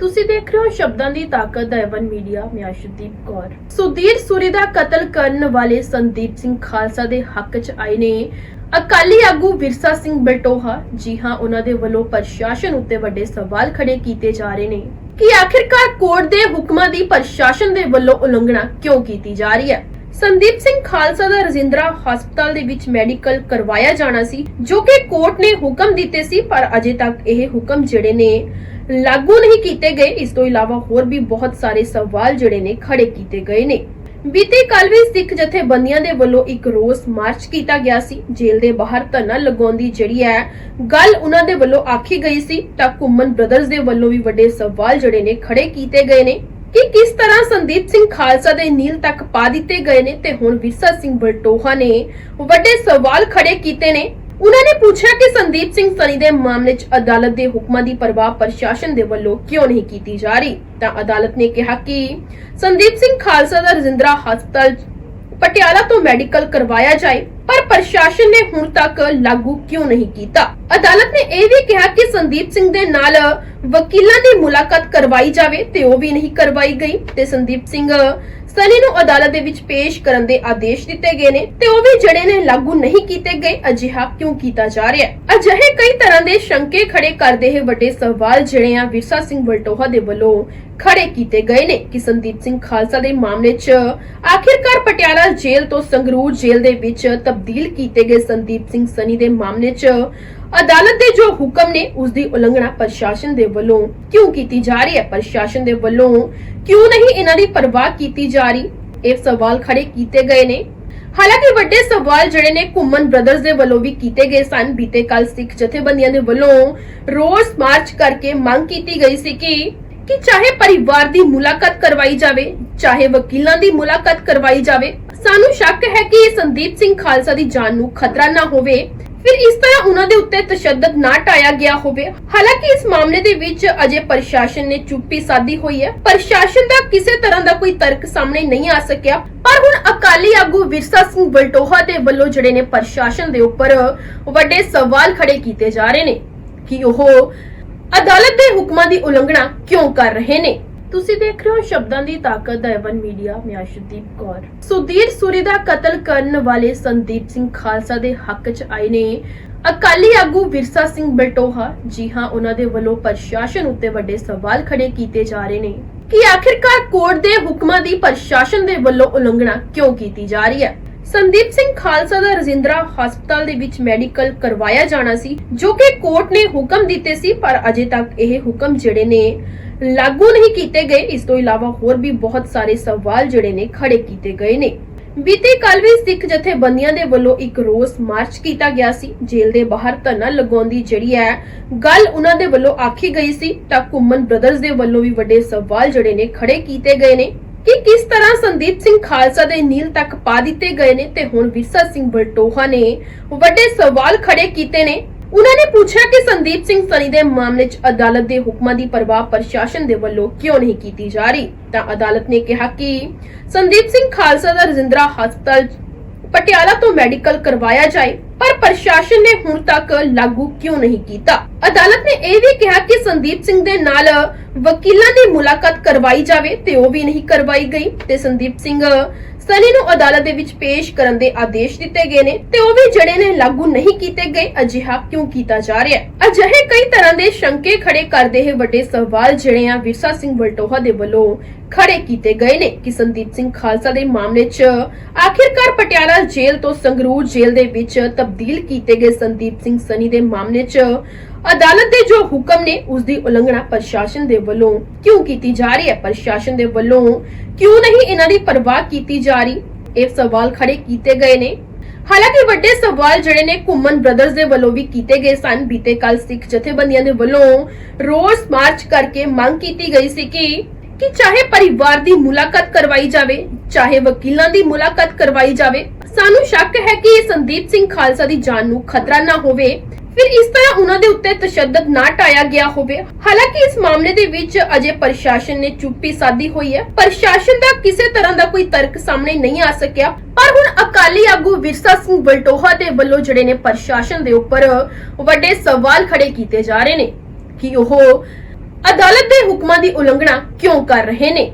ਤੁਸੀਂ ਦੇਖ ਰਹੇ ਹੋ ਸ਼ਬਦਾਂ ਦੀ ਤਾਕਤ ਦਾ ਐਵਨ ਮੀਡੀਆ, ਮੈਂ ਅਸ਼ਦੀਪ ਕੌਰ। ਸੁਧੀਰ ਸੂਰੀ ਦਾ ਕਤਲ ਕਰਨ ਵਾਲੇ ਸੰਦੀਪ ਸਿੰਘ ਖਾਲਸਾ ਦੇ ਹੱਕ 'ਚ ਆਏ ਨੇ। ਅਕਾਲੀ ਆਗੂ ਵਿਰਸਾ ਸਿੰਘ ਬਲਟੋਹਾ, ਜੀ ਹਾਂ, ਉਹਨਾਂ ਦੇ ਵੱਲੋਂ ਪ੍ਰਸ਼ਾਸਨ ਉੱਤੇ ਵੱਡੇ ਸਵਾਲ ਖੜੇ ਕੀਤੇ ਜਾ ਰਹੇ ਨੇ। ਕਿ ਆਖਿਰਕਾਰ ਕੋਰਟ ਦੇ ਹੁਕਮਾਂ ਦੀ ਪ੍ਰਸ਼ਾਸਨ ਦੇ ਵੱਲੋਂ ਉਲੰਘਣਾ ਕਿਉਂ ਕੀਤੀ ਜਾ ਰਹੀ ਹੈ? ਸੰਦੀਪ ਸਿੰਘ ਖਾਲਸਾ ਦਾ ਰਜਿੰਦਰਾ ਹਸਪਤਾਲ ਦੇ ਵਿੱਚ ਮੈਡੀਕਲ ਕਰਵਾਇਆ ਜਾਣਾ ਸੀ, ਜੋ ਕਿ ਕੋਰਟ ਨੇ ਹੁਕਮ ਦਿੱਤੇ ਸੀ, ਪਰ ਅਜੇ ਤੱਕ ਇਹ ਹੁਕਮ ਜਿਹੜੇ ਨੇ ਲਾਗੂ ਨਹੀਂ ਕੀਤੇ ਗਏ। ਇਸ ਤੋਂ ਇਲਾਵਾ ਹੋਰ ਵੀ ਬਹੁਤ ਸਾਰੇ ਸਵਾਲ ਜਿਹੜੇ ਨੇ ਖੜੇ ਕੀਤੇ ਗਏ ਨੇ। ਬੀਤੇ ਕੱਲ ਵੀ ਸਿੱਖ ਜਥੇਬੰਦੀਆਂ ਦੇ ਵੱਲੋਂ ਇੱਕ ਰੋਸ ਮਾਰਚ ਕੀਤਾ ਗਿਆ ਸੀ। ਜੇਲ੍ਹ ਦੇ ਬਾਹਰ ਧਰਨਾ ਲਗਾਉਣ ਦੀ ਜਿਹੜੀ ਹੈ ਗੱਲ ਉਹਨਾਂ ਦੇ ਵੱਲੋਂ ਆਖੀ ਗਈ ਸੀ, ਤਾਂ ਘੁੰਮਨ ਬ੍ਰਦਰਜ਼ ਦੇ ਵੱਲੋਂ ਵੀ ਵੱਡੇ ਸਵਾਲ ਜਿਹੜੇ ਨੇ ਖੜੇ ਕੀਤੇ ਗਏ ਨੇ। ਕਿ ਕਿਸ ਤਰ੍ਹਾਂ ਸੰਦੀਪ ਸਿੰਘ ਖਾਲਸਾ ਦੇ ਨੀਲ ਤੱਕ ਪਾ ਦਿੱਤੇ ਗਏ ਨੇ? ਤੇ ਹੁਣ ਵਿਰਸਾ ਸਿੰਘ ਬਲਟੋਹਾ ਨੇ ਵੱਡੇ ਸਵਾਲ ਖੜੇ ਕੀਤੇ ਨੇ। ਉਹਨਾਂ ਨੇ ਪੁੱਛਿਆ ਕਿ ਸੰਦੀਪ ਸਿੰਘ ਸਨੀ ਦੇ ਮਾਮਲੇ 'ਚ ਅਦਾਲਤ ਦੇ ਹੁਕਮਾਂ ਦੀ ਪਰਵਾਹ ਪ੍ਰਸ਼ਾਸਨ ਦੇ ਵੱਲੋਂ ਕਿਉਂ ਨਹੀਂ ਕੀਤੀ ਜਾ ਰਹੀ? ਤਾਂ ਅਦਾਲਤ ਨੇ ਕਿਹਾ ਕਿ ਸੰਦੀਪ ਸਿੰਘ ਖਾਲਸਾ ਦਾ ਰਜਿੰਦਰਾ ਹਸਪਤਾਲ ਪਟਿਆਲਾ ਤੋਂ ਮੈਡੀਕਲ ਕਰਵਾਇਆ ਜਾਏ, ਪਰ ਪ੍ਰਸ਼ਾਸਨ ਨੇ ਹੁਣ ਤੱਕ ਲਾਗੂ ਕਿਉਂ ਨਹੀਂ ਕੀਤਾ? ਅਦਾਲਤ ਨੇ ਇਹ ਵੀ ਕਿਹਾ ਕਿ ਸੰਦੀਪ ਸਿੰਘ ਦੇ ਨਾਲ ਵਕੀਲਾਂ ਦੀ ਮੁਲਾਕਾਤ ਕਰਵਾਈ ਜਾਵੇ ਤੇ ਉਹ ਵੀ ਨਹੀਂ ਕਰਵਾਈ ਗਈ ਤੇ ਸੰਦੀਪ ਸਿੰਘ ਸਨੀ ਨੂੰ ਅਦਾਲਤ ਦੇ ਵਿੱਚ ਪੇਸ਼ ਕਰਨ ਦੇ ਆਦੇਸ਼ ਦਿੱਤੇ ਗਏ ਨੇ ਤੇ ਉਹ ਵੀ ਜਿਹੜੇ ਨੇ ਲਾਗੂ ਨਹੀਂ ਕੀਤੇ ਗਏ। ਅਜਿਹਾ ਕਿਉਂ ਕੀਤਾ ਜਾ ਰਿਹਾ ਹੈ? ਅਜਿਹੇ ਕਈ ਤਰ੍ਹਾਂ ਦੇ ਸ਼ੰਕੇ ਖੜੇ ਕਰਦੇ ਇਹ ਵੱਡੇ ਸਵਾਲ ਜਿਹੜੇ ਆ ਵਿਰਸਾ ਸਿੰਘ ਬਲਟੋਹਾ ਦੇ ਵੱਲੋਂ ਖੜੇ ਕੀਤੇ ਗਏ ਨੇ ਕਿ ਸੰਦੀਪ ਸਿੰਘ ਖਾਲਸਾ ਦੇ ਮਾਮਲੇ 'ਚ ਆਖਿਰਕਾਰ ਪਟਿਆਲਾ ਜੇਲ੍ਹ ਤੋਂ ਸੰਗਰੂਰ ਜੇਲ੍ਹ ਦੇ ਵਿੱਚ ਤਬਦੀਲ ਕੀਤੇ ਗਏ ਸੰਦੀਪ ਸਿੰਘ ਸਨੀ ਦੇ ਮਾਮਲੇ 'ਚ ਅਦਾਲਤ ਦੇ ਜੋ ਹੁਕਮ ਨੇ ਉਸ ਦੀ ਉਲੰਘਣਾ ਪ੍ਰਸ਼ਾਸਨ ਦੇ ਵੱਲੋਂ ਕਿਉਂ ਕੀਤੀ ਜਾ ਰਹੀ ਹੈ? ਪ੍ਰਸ਼ਾਸਨ ਦੇ ਵੱਲੋਂ ਕਿਉਂ ਨਹੀਂ ਇਹਨਾਂ ਦੀ ਪਰਵਾਹ ਕੀਤੀ ਜਾ ਰਹੀ? ਇਹ ਸਵਾਲ ਖੜੇ ਕੀਤੇ ਗਏ ਨੇ। ਹਾਲਾਂਕਿ ਵੱਡੇ ਸਵਾਲ ਜਿਹੜੇ ਨੇ ਘੁੰਮਨ ਬ੍ਰਦਰਜ਼ ਦੇ ਵੱਲੋਂ ਵੀ ਕੀਤੇ ਗਏ ਸਨ। ਬੀਤੇ ਕੱਲ ਸਿੱਖ ਜਥੇਬੰਦੀਆਂ ਦੇ ਵੱਲੋਂ ਰੋਸ ਮਾਰਚ ਕਰਕੇ ਮੰਗ ਕੀਤੀ ਗਈ ਸੀ ਕਿ ਕਿ ਚਾਹੇ ਪਰਿਵਾਰ ਦੀ ਮੁਲਾਕਾਤ ਕਰਵਾਈ ਜਾਵੇ, ਚਾਹੇ ਵਕੀਲਾਂ ਦੀ ਮੁਲਾਕਾਤ ਕਰਵਾਈ ਜਾਵੇ, ਸਾਨੂੰ ਸ਼ੱਕ ਹੈ ਕਿ ਸੰਦੀਪ ਸਿੰਘ ਖਾਲਸਾ ਦੀ ਜਾਨ ਨੂੰ ਖਤਰਾ ਨਾ ਹੋਵੇ। ਫਿਰ ਇਸ ਤਰ੍ਹਾਂ ਉਹਨਾਂ ਦੇ ਉੱਤੇ ਤਸ਼ੱਦਦ ਨਾ ਟਾਇਆ ਗਿਆ ਹੋਵੇ। ਹਾਲਾਂਕਿ ਇਸ ਮਾਮਲੇ ਦੇ ਵਿੱਚ ਅਜੇ ਪ੍ਰਸ਼ਾਸਨ ਨੇ ਚੁੱਪੀ ਸਾਧੀ ਹੋਈ ਹੈ। ਪ੍ਰਸ਼ਾਸਨ ਦਾ ਕਿਸੇ ਤਰ੍ਹਾਂ ਦਾ ਕੋਈ ਤਰਕ ਸਾਹਮਣੇ ਨਹੀਂ ਆ ਸਕਿਆ। ਪਰ ਹੁਣ ਅਕਾਲੀ ਆਗੂ ਵਿਰਸਾ ਸਿੰਘ ਬਲਟੋਹਾ ਦੇ ਵੱਲੋਂ ਜਿਹੜੇ ਨੇ ਪ੍ਰਸ਼ਾਸਨ ਦੇ ਉੱਪਰ ਵੱਡੇ ਸਵਾਲ ਖੜੇ ਕੀਤੇ ਜਾ ਰਹੇ ਨੇ ਕਿ ਉਹ ਅਦਾਲਤ ਦੇ ਹੁਕਮਾਂ ਦੀ ਉਲੰਘਣਾ ਕਿਉਂ ਕਰ ਰਹੇ ਨੇ? ਤੁਸੀਂ ਦੇਖ ਰਹੇ ਹੋ ਸ਼ਬਦਾਂ ਦੀ ਤਾਕਤ ਦਾ ਐਵਨ ਮੀਡੀਆ, ਮੈਂ ਅਸ਼ਦੀਪ ਕੌਰ। ਸੁਧੀਰ ਸੂਰੀ ਦਾ ਕਤਲ ਕਰਨ ਵਾਲੇ ਸੰਦੀਪ ਸਿੰਘ ਖਾਲਸਾ ਦੇ ਹੱਕ 'ਚ ਆਏ ਨੇ। ਅਕਾਲੀ ਆਗੂ ਵਿਰਸਾ ਸਿੰਘ ਬਲਟੋਹਾ, ਜੀ ਹਾਂ, ਉਹਨਾਂ ਦੇ ਵੱਲੋਂ ਪ੍ਰਸ਼ਾਸਨ ਉੱਤੇ ਵੱਡੇ ਸਵਾਲ ਖੜੇ ਕੀਤੇ ਜਾ ਰਹੇ ਨੇ। ਕਿ ਆਖਿਰਕਾਰ ਕੋਰਟ ਦੇ ਹੁਕਮਾਂ ਦੀ ਪ੍ਰਸ਼ਾਸਨ ਦੇ ਵੱਲੋਂ ਉਲੰਘਣਾ ਕਿਉਂ ਕੀਤੀ ਜਾ ਰਹੀ ਹੈ? ਸੰਦੀਪ ਸਿੰਘ ਖਾਲਸਾ ਦਾ ਰਜਿੰਦਰਾ ਹਸਪਤਾਲ ਦੇ ਵਿੱਚ ਮੈਡੀਕਲ ਕਰਵਾਇਆ ਜਾਣਾ ਸੀ, ਜੋ ਕਿ ਕੋਰਟ ਨੇ ਹੁਕਮ ਦਿੱਤੇ ਸੀ, ਪਰ ਅਜੇ ਤੱਕ ਇਹ ਹੁਕਮ ਜਿਹੜੇ ਨੇ ਲਾਗੂ ਨਹੀਂ ਕੀਤੇ ਗਏ। ਇਸ ਤੋਂ ਇਲਾਵਾ ਹੋਰ ਵੀ ਬਹੁਤ ਸਾਰੇ ਸਵਾਲ ਜਿਹੜੇ ਨੇ ਖੜੇ ਕੀਤੇ ਗਏ ਨੇ। ਬੀਤੇ ਕੱਲ ਵੀ ਸਿੱਖ ਜਥੇਬੰਦੀਆਂ ਦੇ ਵੱਲੋਂ ਇੱਕ ਰੋਸ ਮਾਰਚ ਕੀਤਾ ਗਿਆ ਸੀ। ਜੇਲ੍ਹ ਦੇ ਬਾਹਰ ਧਰਨਾ ਲਗਾਉਣ ਦੀ ਜਿਹੜੀ ਹੈ ਗੱਲ ਉਹਨਾਂ ਦੇ ਵੱਲੋਂ ਆਖੀ ਗਈ ਸੀ, ਤਾਂ ਘੁੰਮਨ ਬ੍ਰਦਰਜ਼ ਦੇ ਵੱਲੋਂ ਵੀ ਵੱਡੇ ਸਵਾਲ ਜਿਹੜੇ ਨੇ ਖੜੇ ਕੀਤੇ ਗਏ ਨੇ। ਕਿ ਕਿਸ ਤਰ੍ਹਾਂ ਸੰਦੀਪ ਸਿੰਘ ਖਾਲਸਾ ਦੇ ਨੀਲ ਤੱਕ ਪਾ ਦਿੱਤੇ ਗਏ ਨੇ ਤੇ ਹੁਣ ਵਿਰਸਾ ਸਿੰਘ ਬਲਟੋਹਾ ਨੇ ਵੱਡੇ ਸਵਾਲ ਖੜੇ ਕੀਤੇ ਨੇ। ਉਹਨਾਂ ਨੇ ਪੁੱਛਿਆ ਕਿ ਸੰਦੀਪ ਸਿੰਘ ਸਨੀ ਦੇ ਮਾਮਲੇ 'ਚ ਅਦਾਲਤ ਦੇ ਹੁਕਮਾਂ ਦੀ ਪਰਵਾਹ ਪ੍ਰਸ਼ਾਸਨ ਦੇ ਵੱਲੋਂ ਕਿਉਂ ਨਹੀਂ ਕੀਤੀ ਜਾ ਰਹੀ? ਤਾਂ ਅਦਾਲਤ ਨੇ ਕਿਹਾ ਕਿ ਸੰਦੀਪ ਸਿੰਘ ਖਾਲਸਾ ਦਾ ਰਜਿੰਦਰਾ ਹਸਪਤਾਲ ਪਟਿਆਲਾ ਤੋਂ ਮੈਡੀਕਲ ਕਰਵਾਇਆ ਜਾਏ, ਪਰ ਪ੍ਰਸ਼ਾਸਨ ਨੇ ਹੁਣ ਤੱਕ ਲਾਗੂ ਕਿਉਂ ਨਹੀਂ ਕੀਤਾ? ਅਦਾਲਤ ਨੇ ਇਹ ਵੀ ਕਿਹਾ ਕਿ ਸੰਦੀਪ ਸਿੰਘ ਦੇ ਨਾਲ ਵਕੀਲਾਂ ਦੀ ਮੁਲਾਕਾਤ ਕਰਵਾਈ ਜਾਵੇ ਤੇ ਉਹ ਵੀ ਨਹੀਂ ਕਰਵਾਈ ਗਈ ਤੇ ਸੰਦੀਪ ਸਿੰਘ ਸਨੀ ਨੂੰ ਅਦਾਲਤ ਦੇ ਵਿੱਚ ਪੇਸ਼ ਕਰਨ ਦੇ ਆਦੇਸ਼ ਦਿੱਤੇ ਗਏ ਨੇ ਤੇ ਉਹ ਵੀ ਜਿਹੜੇ ਨੇ ਲਾਗੂ ਨਹੀਂ ਕੀਤੇ ਗਏ, ਅਜਿਹਾ ਕਿਉਂ ਕੀਤਾ ਜਾ ਰਿਹਾ ਹੈ? ਅਜਿਹੇ ਕਈ ਤਰ੍ਹਾਂ ਦੇ ਸ਼ੰਕੇ ਖੜੇ ਕਰਦੇ ਇਹ ਵੱਡੇ ਸਵਾਲ ਜਿਹੜੇ ਆ ਵਿਰਸਾ ਸਿੰਘ ਬਲਟੋਹਾ ਦੇ ਵੱਲੋਂ ਖੜੇ ਕੀਤੇ ਗਏ ਨੇ। ਕਿ ਸੰਦੀਪ ਸਿੰਘ ਖਾਲਸਾ ਦੇ ਮਾਮਲੇ 'ਚ ਆਖਿਰਕਾਰ ਪਟਿਆਲਾ ਜੇਲ੍ਹ ਤੋਂ ਸੰਗਰੂਰ ਜੇਲ੍ਹ ਦੇ ਵਿੱਚ ਤਬਦੀਲ ਕੀਤੇ ਗਏ ਸੰਦੀਪ ਸਿੰਘ ਸਨੀ ਦੇ ਮਾਮਲੇ 'ਚ ਅਦਾਲਤ ਦੇ ਜੋ ਹੁਕਮ ਨੇ, ਉਸ ਦੀ ਉਲੰਘਣਾ ਪ੍ਰਸ਼ਾਸਨ ਦੇ ਵੱਲੋਂ ਕਿਉਂ ਕੀਤੀ ਜਾ ਰਹੀ ਹੈ? ਪ੍ਰਸ਼ਾਸਨ ਦੇ ਵੱਲੋਂ ਕਿਉਂ ਨਹੀਂ ਇਹਨਾਂ ਦੀ ਪਰਵਾਹ ਕੀਤੀ ਜਾ ਰਹੀ? ਇਹ ਸਵਾਲ ਖੜੇ ਕੀਤੇ ਗਏ ਨੇ। ਹਾਲਾਂਕਿ ਵੱਡੇ ਸਵਾਲ ਜਿਹੜੇ ਨੇ ਘੁੰਮਨ ਬ੍ਰਦਰਜ਼ ਦੇ ਵੱਲੋਂ ਵੀ ਕੀਤੇ ਗਏ ਸਨ। ਬੀਤੇ ਕੱਲ ਸਿੱਖ ਜਥੇਬੰਦੀਆਂ ਦੇ ਵੱਲੋਂ ਰੋਸ ਮਾਰਚ ਕਰਕੇ ਮੰਗ ਕੀਤੀ ਗਈ ਸੀ ਕਿ ਕਿ ਚਾਹੇ ਪਰਿਵਾਰ ਦੀ ਮੁਲਾਕਾਤ ਕਰਵਾਈ ਜਾਵੇ, ਚਾਹੇ ਵਕੀਲਾਂ ਦੀ ਮੁਲਾਕਾਤ ਕਰਵਾਈ ਜਾਵੇ, ਸਾਨੂੰ ਸ਼ੱਕ ਹੈ ਕਿ ਸੰਦੀਪ ਸਿੰਘ ਖਾਲਸਾ ਦੀ ਜਾਨ ਨੂੰ ਖਤਰਾ ਨਾ ਹੋਵੇ। ਫਿਰ ਇਸ ਤਰ੍ਹਾਂ ਉਹਨਾਂ ਦੇ ਉੱਤੇ ਤਸ਼ੱਦਦ ਨਾ ਟਾਇਆ ਗਿਆ ਹੋਵੇ। ਹਾਲਾਂਕਿ ਇਸ ਮਾਮਲੇ ਦੇ ਵਿੱਚ ਅਜੇ ਪ੍ਰਸ਼ਾਸਨ ਨੇ ਚੁੱਪੀ ਸਾਧੀ ਹੋਈ ਹੈ। ਪ੍ਰਸ਼ਾਸਨ ਦਾ ਕਿਸੇ ਤਰ੍ਹਾਂ ਦਾ ਕੋਈ ਤਰਕ ਸਾਹਮਣੇ ਨਹੀਂ ਆ ਸਕਿਆ। ਪਰ ਹੁਣ ਅਕਾਲੀ ਆਗੂ ਵਿਰਸਾ ਸਿੰਘ ਬਲਟੋਹਾ ਦੇ ਵੱਲੋਂ ਜਿਹੜੇ ਨੇ ਪ੍ਰਸ਼ਾਸਨ ਦੇ ਉੱਪਰ ਵੱਡੇ ਸਵਾਲ ਖੜੇ ਕੀਤੇ ਜਾ ਰਹੇ ਨੇ ਕਿ ਉਹ ਅਦਾਲਤ ਦੇ ਹੁਕਮਾਂ ਦੀ ਉਲੰਘਣਾ ਕਿਉਂ ਕਰ ਰਹੇ ਨੇ?